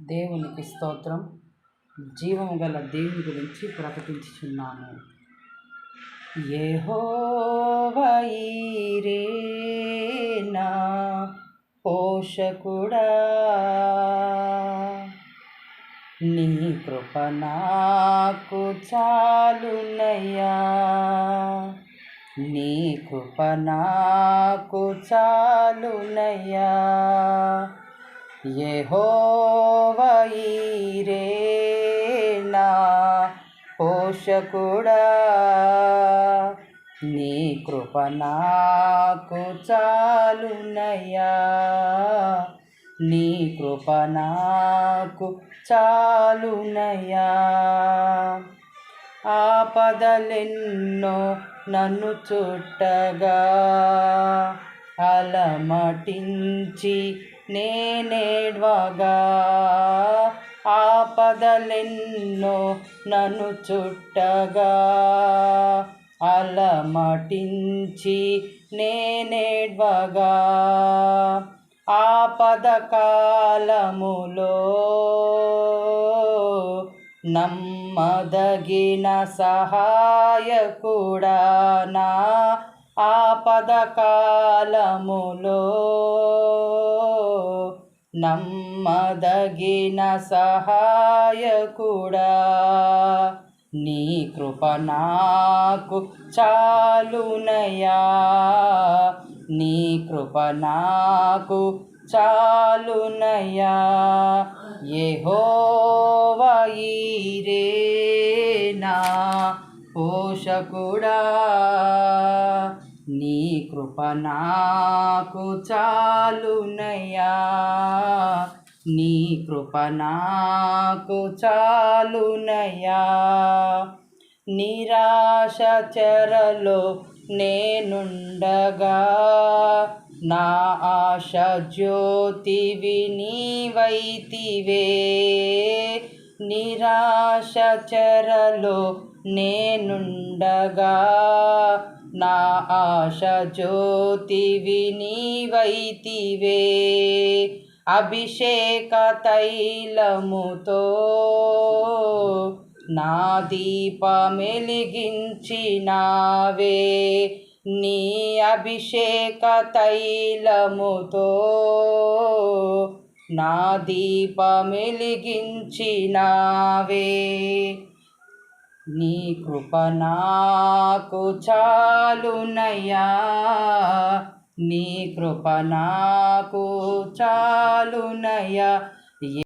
దేవునికి స్తోత్రం. జీవము గల దేవుని గురించి ప్రకటించుచున్నాను. యెహోవాయీరే నా పోషకుడా. నీ కృప నాకు చాలునయ్యా. నీ కృప నాకు చాలునయ్యా. యెహోవాయీరే నా పోషకుడా నీ కృప నాకు చాలునయ్యా. నీ కృప నాకు చాలునయ్యా. ఆపదలెన్నో నన్ను చుట్టగా అలమటించి నేనేడ్వగా. ఆపదలెన్నో నన్ను చుట్టగా. అలమటించి నేనేడ్వగా. ఆపద కాలములో నమ్మదగిన సహాయకుడా నా ఆపదకాలములో నమ్మదగిన సహాయకుడా. నీ కృప నాకు చాలునయా నీ కృప నాకు చాలునయా యెహోవాయీరే నా పోషకుడా. కృప నాకు చాలునయ్యా. నీ కృప నాకు చాలునయ్యా. నిరాశ చెరలో నేనుండగా నా ఆశ జ్యోతివి నీవైతివే. నిరాశ చెరలో నేనుండగా నా ఆశ జ్యోతివి నీవైతివే అభిషేక తైలముతో నా దీపమెలిగించినావే. నీ అభిషేక తైలముతో నా దీపమెలిగించినావే. నీ కృప నాకు చాలునయ్యా నీ కృప నాకు చాలునయ్యా